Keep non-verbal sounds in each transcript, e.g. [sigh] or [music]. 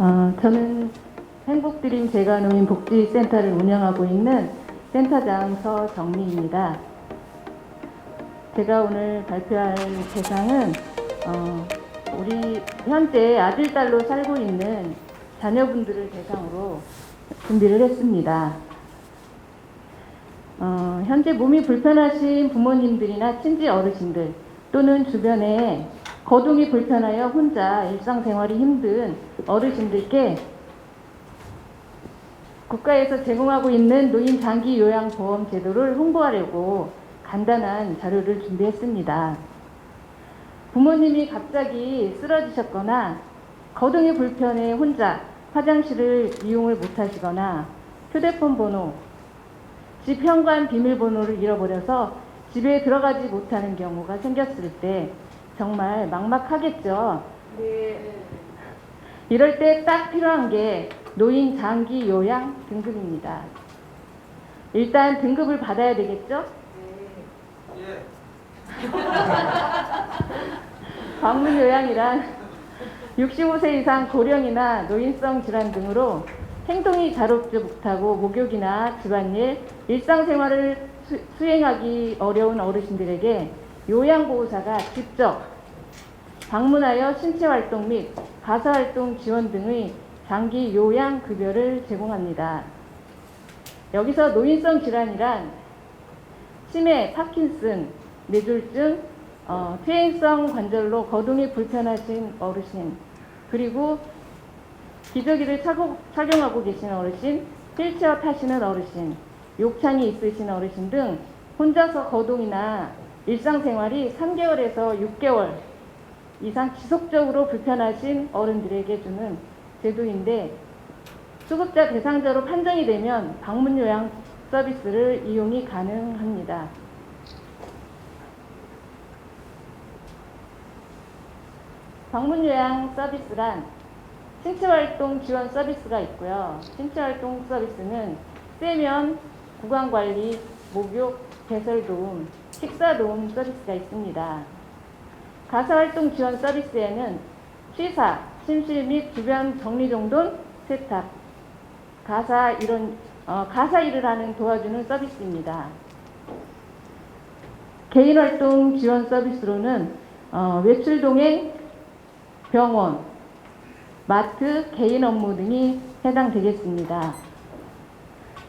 어, 저는 행복드림 재가노인 복지센터를 운영하고 있는 센터장 서정미입니다. 제가 오늘 발표할 대상은 어, 우리 현재 아들, 딸로 살고 있는 자녀분들을 대상으로 준비를 했습니다. 어, 현재 몸이 불편하신 부모님들이나 친지 어르신들 또는 주변에 거동이 불편하여 혼자 일상생활이 힘든 어르신들께 국가에서 제공하고 있는 노인 장기 요양 보험 제도를 홍보하려고 간단한 자료를 준비했습니다. 부모님이 갑자기 쓰러지셨거나 거동이 불편해 혼자 화장실을 이용을 못하시거나 휴대폰 번호, 집 현관 비밀번호를 잃어버려서 집에 들어가지 못하는 경우가 생겼을 때 정말 막막하겠죠. 이럴 때 딱 필요한 게 노인 장기 요양 등급입니다. 일단 등급을 받아야 되겠죠? 예. [laughs] 방문 요양이란 65세 이상 고령이나 노인성 질환 등으로 행동이 자롭지 못하고 목욕이나 집안일, 일상생활을 수, 수행하기 어려운 어르신들에게 요양보호사가 직접 방문하여 신체활동 및 가사활동 지원 등의 장기 요양 급여를 제공합니다. 여기서 노인성 질환이란 치매, 파킨슨, 뇌졸중, 어, 퇴행성 관절로 거동이 불편하신 어르신, 그리고 기저귀를 착용, 착용하고 계신 어르신, 휠체어 타시는 어르신, 욕창이 있으신 어르신 등 혼자서 거동이나 일상생활이 3개월에서 6개월 이상 지속적으로 불편하신 어른들에게 주는 제도인데 수급자 대상자로 판정이 되면 방문 요양 서비스를 이용이 가능합니다. 방문 요양 서비스란 신체활동 지원 서비스가 있고요. 신체활동 서비스는 세면, 구강관리, 목욕, 배설 도움, 식사 도움 서비스가 있습니다. 가사활동 지원 서비스에는 취사, 침실 및 주변 정리정돈, 세탁, 가사 이런 어, 가사 일을 하는 도와주는 서비스입니다. 개인활동 지원 서비스로는 어, 외출 동행, 병원, 마트, 개인 업무 등이 해당되겠습니다.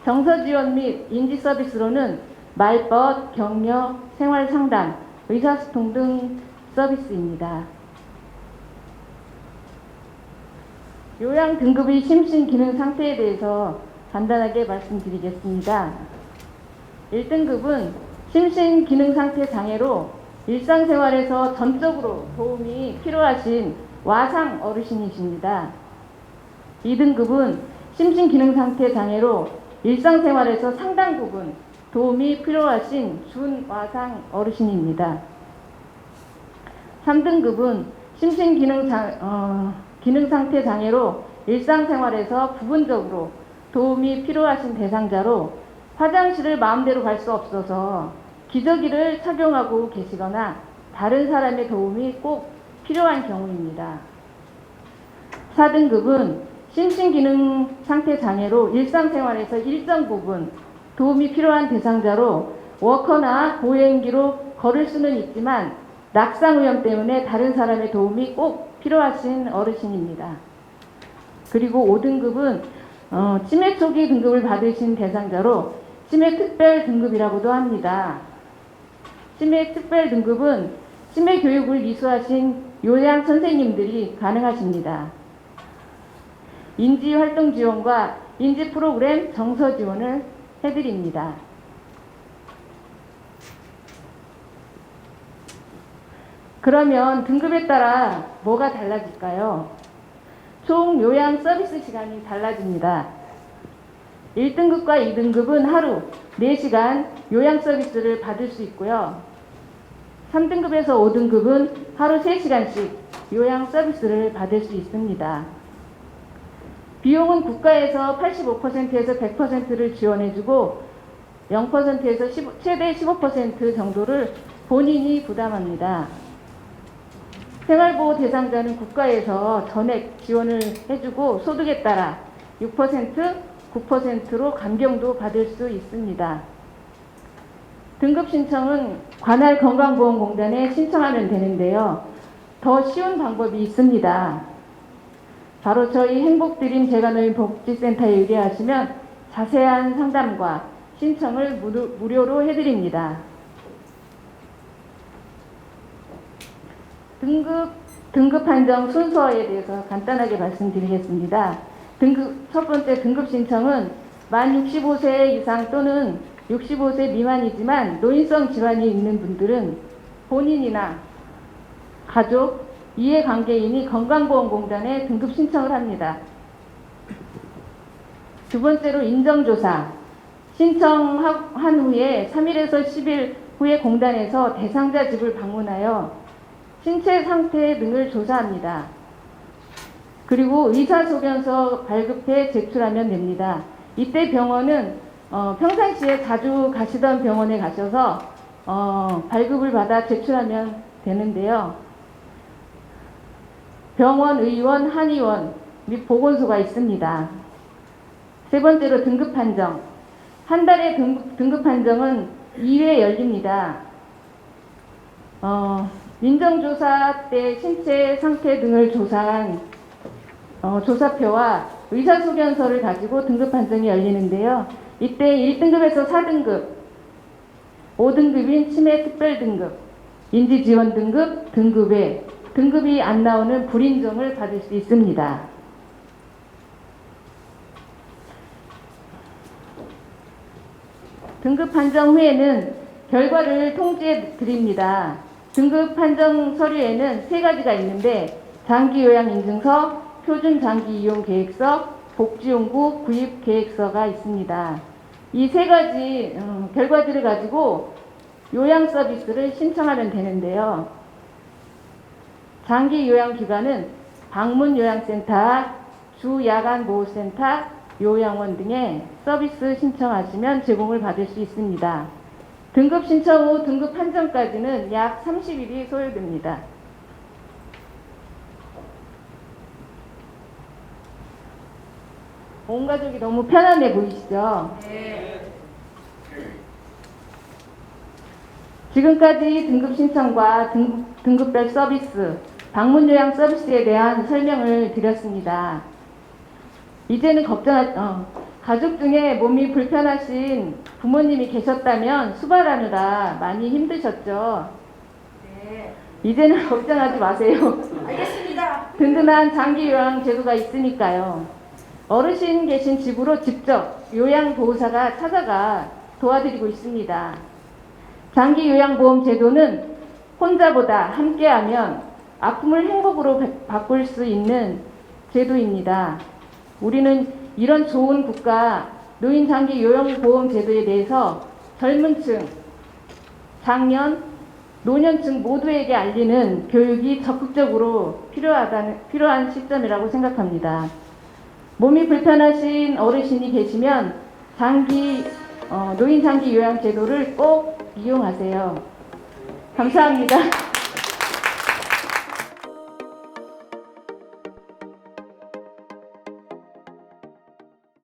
정서 지원 및 인지 서비스로는 말벗, 격려, 생활 상담, 의사소통 등 서비스입니다. 요양 등급의 심신 기능 상태에 대해서 간단하게 말씀드리겠습니다. 1등급은 심신 기능 상태 장애로 일상생활에서 전적으로 도움이 필요하신 와상 어르신이십니다. 2등급은 심신 기능 상태 장애로 일상생활에서 상당 부분 도움이 필요하신 준와상 어르신입니다. 3등급은 심신 기능 장, 어, 장애로 일상생활에서 부분적으로 도움이 필요하신 대상자로 화장실을 마음대로 갈 수 없어서 기저귀를 착용하고 계시거나 다른 사람의 도움이 꼭 필요한 경우입니다. 4등급은 심신기능 상태 장애로 일상생활에서 일정 부분 도움이 필요한 대상자로 워커나 보행기로 걸을 수는 있지만 낙상 위험 때문에 다른 사람의 도움이 꼭 필요하신 어르신입니다. 그리고 5등급은 어, 치매 초기 등급을 받으신 대상자로 치매 특별 등급이라고도 합니다. 치매 특별 등급은 치매 교육을 이수하신 요양 선생님들이 가능하십니다. 인지 활동 지원과 인지 프로그램 정서 지원을 해드립니다. 그러면 등급에 따라 뭐가 달라질까요? 총 요양 서비스 시간이 달라집니다. 1등급과 2등급은 하루 4시간 요양 서비스를 받을 수 있고요. 3등급에서 5등급은 하루 3시간씩 요양 서비스를 받을 수 있습니다. 비용은 국가에서 85%에서 100%를 지원해주고 0%에서 15, 최대 15% 정도를 본인이 부담합니다. 생활보호 대상자는 국가에서 전액 지원을 해주고 소득에 따라 6%, 9%로 감경도 받을 수 있습니다. 등급 신청은 관할 건강보험공단에 신청하면 되는데요. 더 쉬운 방법이 있습니다. 바로 저희 행복드림 재가노인 복지센터에 의뢰하시면 자세한 상담과 신청을 무료, 무료로 해드립니다. 등급, 등급 판정 순서에 대해서 간단하게 말씀드리겠습니다. 등급, 첫 번째 등급 신청은 만 65세 이상 또는 65세 미만이지만 노인성 질환이 있는 분들은 본인이나 가족, 이해관계인이 건강보험공단에 등급 신청을 합니다. 두 번째로 인정조사. 신청한 후에 3일에서 10일 후에 공단에서 대상자 집을 방문하여 신체 상태 등을 조사합니다. 그리고 의사소견서 발급해 제출하면 됩니다. 이때 병원은 어, 평상시에 자주 가시던 병원에 가셔서 어, 발급을 받아 제출하면 되는데요. 병원, 의원, 한의원 및 보건소가 있습니다. 세 번째로 등급 판정. 한 달의 등급, 등급 판정은 2회 열립니다. 어, 민정조사 때 신체 상태 등을 조사한 어, 조사표와 의사소견서를 가지고 등급 판정이 열리는데요. 이때 1등급에서 4등급, 5등급인 치매 특별 등급, 인지 지원 등급, 등급에 등급이 안 나오는 불인정을 받을 수 있습니다. 등급 판정 후에는 결과를 통지해 드립니다. 등급 판정 서류에는 세 가지가 있는데 장기 요양 인증서, 표준 장기 이용 계획서, 복지용구 구입 계획서가 있습니다. 이 세 가지 음, 결과들을 가지고 요양 서비스를 신청하면 되는데요. 장기 요양 기관은 방문 요양센터, 주 야간 보호센터, 요양원 등의 서비스 신청하시면 제공을 받을 수 있습니다. 등급 신청 후 등급 판정까지는 약 30일이 소요됩니다. 온 가족이 너무 편안해 보이시죠? 지금까지 등급 신청과 등급, 등급별 서비스, 방문 요양 서비스에 대한 설명을 드렸습니다. 이제는 걱정하, 어, 가족 중에 몸이 불편하신 부모님이 계셨다면 수발하느라 많이 힘드셨죠? 네, 이제는 걱정하지 마세요. 알겠습니다. 든든한 장기 요양 제도가 있으니까요. 어르신 계신 집으로 직접 요양보호사가 찾아가 도와드리고 있습니다. 장기 요양보험 제도는 혼자보다 함께하면 아픔을 행복으로 바- 바꿀 수 있는 제도입니다. 우리는 이런 좋은 국가 노인 장기 요양 보험 제도에 대해서 젊은 층, 장년, 노년층 모두에게 알리는 교육이 적극적으로 필요하다는, 필요한 시점이라고 생각합니다. 몸이 불편하신 어르신이 계시면 장기, 어, 노인 장기 요양 제도를 꼭 이용하세요. 감사합니다.